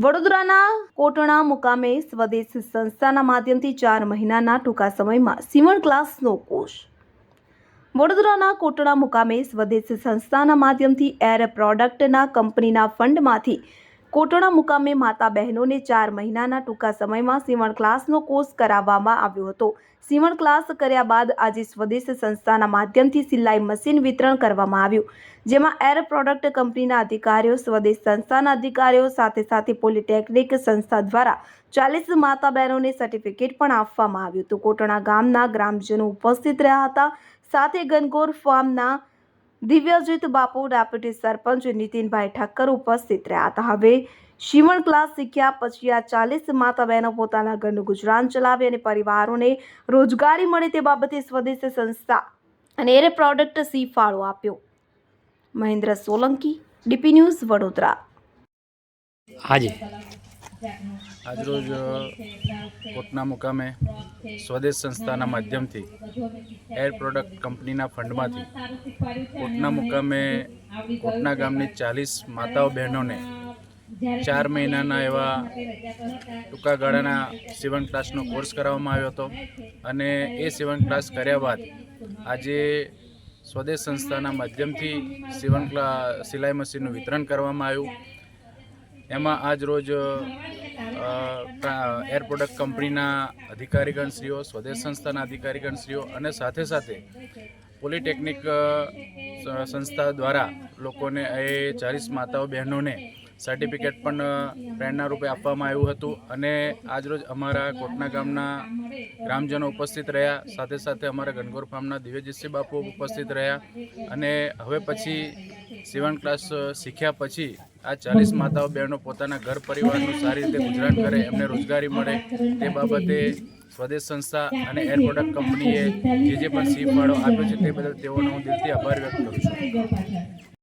વડોદરાના કોટણા મુકામે સ્વદેશ સંસ્થાના માધ્યમથી ચાર મહિનાના ટૂંકા સમયમાં સીવણ ક્લાસનો કોર્સ વડોદરાના કોટણા મુકામે સ્વદેશ સંસ્થાના માધ્યમથી એર પ્રોડક્ટના કંપનીના ફંડમાંથી કોટણા મુકામે માતા બહેનોને ચાર મહિનાના ટૂંકા સમયમાં સીવણ ક્લાસનો કોર્સ કરાવવામાં આવ્યો હતો. સીવણ ક્લાસ કર્યા બાદ આજે સ્વદેશ સંસ્થાના માધ્યમથી સિલાઈ મશીન વિતરણ કરવામાં આવ્યું. જેમાં એર પ્રોડક્ટ કંપનીના અધિકારીઓ, સ્વદેશ સંસ્થાના અધિકારીઓ સાથે સાથે પોલિટેકનિક સંસ્થા દ્વારા ચાલીસ માતા બહેનોને સર્ટિફિકેટ પણ આપવામાં આવ્યું હતું. કોટણા ગામના ગ્રામજનો ઉપસ્થિત રહ્યા હતા. સાથે ગનગોર ફાર્મના દિવ્યજીત બાપુ, ડેપ્યુટી સરપંચ નીતિનભાઈ ઠક્કર ઉપસ્થિત રહ્યા હતા. હવે શિવણ ક્લાસ શીખ્યા, પછી આ ચાલીસ માતા બહેનો પોતાના ઘરનું ગુજરાન ચલાવે અને પરિવારોને રોજગારી મળે તે બાબતે સ્વદેશી સંસ્થા અને એરે પ્રોડક્ટ સી ફાળો આપ્યો. Mahendra Solanki, DP news Vadodara. આજે આજરોજ કોટના મુકામે સ્વદેશ સંસ્થાના માધ્યમથી એર પ્રોડક્ટ કંપનીના ફંડમાંથી કોટના મુકામે કોટના ગામની ચાલીસ માતાઓ બહેનોને ચાર મહિનાના એવા ટૂંકા ગાળાના સીવણ ક્લાસનો કોર્સ કરાવવામાં આવ્યો હતો. અને એ સીવણ ક્લાસ કર્યા બાદ આજે સ્વદેશ સંસ્થાના માધ્યમથી સીવણ ક્લા, સિલાઈ મશીનનું વિતરણ કરવામાં આવ્યું. એમાં આજ રોજ એર પ્રોડક્ટ કંપનીના અધિકારીગણશ્રીઓ, સ્વદેશ સંસ્થાના અધિકારીગણશ્રીઓ અને સાથે સાથે પોલિટેકનિક સંસ્થા દ્વારા લોકોને એ ચાલીસ માતાઓ બહેનોને સર્ટિફિકેટ પણ પ્રેરણા રૂપે આપવામાં આવ્યું હતું અને આજરોજ અમારા કોટના ગામના ગ્રામજનો ઉપસ્થિત રહ્યા. સાથે સાથે અમારા ગણગોર ફાર્મના દિવ્યજીતસિંહ બાપુ ઉપસ્થિત રહ્યા અને હવે પછી સીવણ ક્લાસ શીખ્યા પછી આ ચાલીસ માતાઓ બહેનો પોતાના ઘર પરિવારનું સારી રીતે ગુજરાન કરે, એમને રોજગારી મળે, તે બાબતે સ્વદેશ સંસ્થા અને એર પ્રોડક્ટ કંપનીએ જે જે પણ સી ફાળો આપ્યો છે તે બદલ તેઓનો હું દિલથી આભાર વ્યક્ત કરું છું.